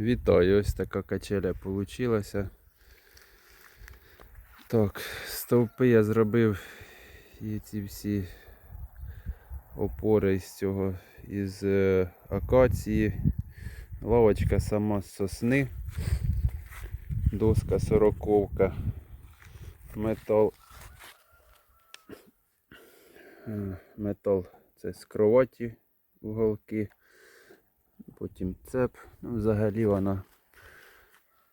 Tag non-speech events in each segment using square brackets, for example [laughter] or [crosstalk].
Вітаю, ось така качеля вийшла. Так, стовпи я зробив і ці всі опори з цього із е, акації. Лавочка сама з сосни. Доска сороковка. Метал. Метал це з кроваті уголки. Потім цеп. Ну, взагалі вона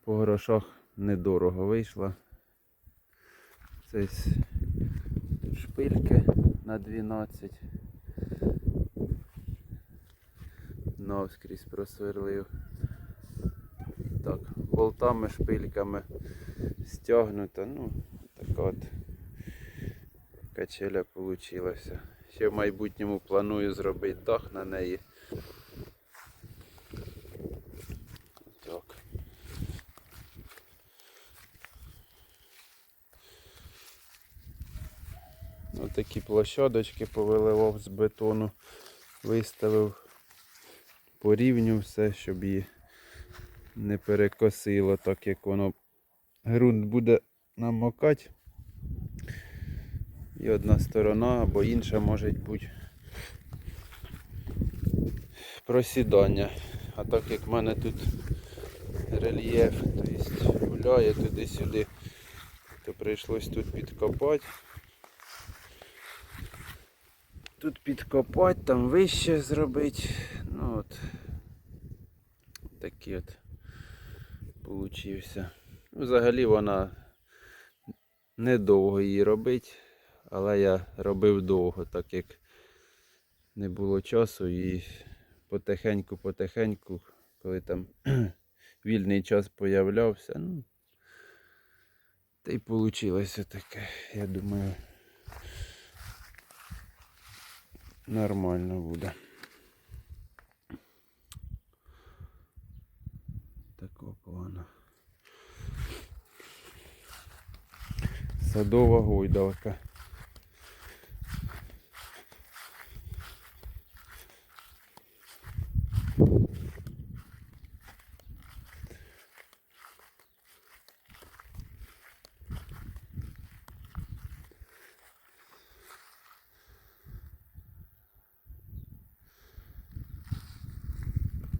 по грошах недорого вийшла. Це шпильки на 12. Навскрізь просверлив. Так, болтами, шпильками стягнуто. Ну, така от качеля получилася. Ще в майбутньому планую зробити дах на неї. Так. Ось такі площадочки повиливав з бетону, виставив по рівню все, щоб її не перекосило, так як воно ґрунт буде намокати. І одна сторона або інша може бути просідання. А так як в мене тут рельєф, тобто гуляє туди-сюди, то прийшлось тут підкопати. Тут підкопати, там вище зробити. Ну от такий от получився. Ну, Взагалі вона недовго її робити, але я робив довго, так як не було часу і потихеньку-потихеньку, коли там [clears throat] вільний час появлявся, ну, та й вийшло таке, я думаю, нормально буде. Такого плана. Садова гойдалка.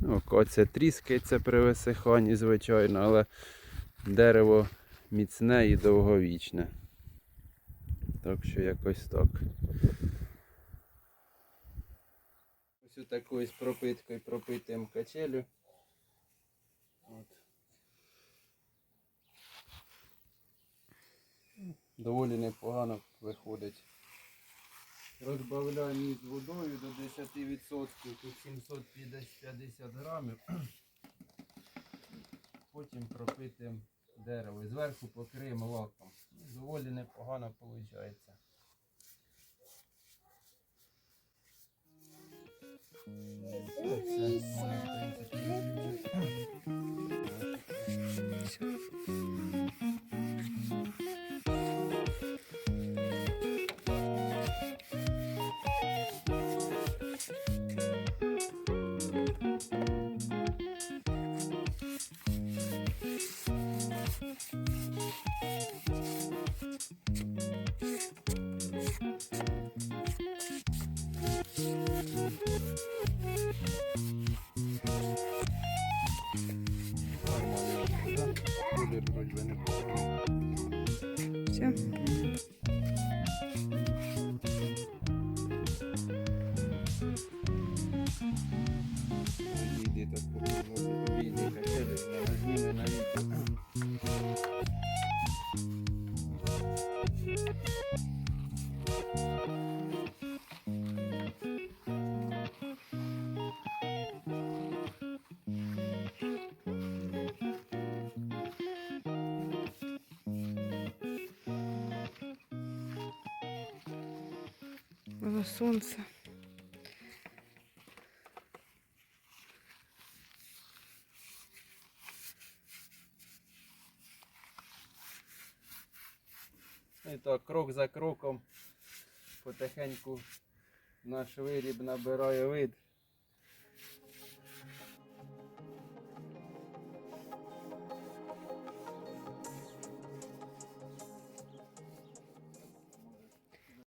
Оце тріскається при висиханні, звичайно, але дерево міцне і довговічне. Так що якось так. Ось такою з пропиткою пропитуємо качелю. От. Доволі непогано виходить. Розбавляємо з водою до 10%, тут 750 грамів. Потім пропитуємо дерево. І зверху покриємо лаком. Доволі непогано виходить. Колір вроді би непоганий. Все. Іди так Було сонце. І так, крок за кроком потихеньку наш виріб набирає вид.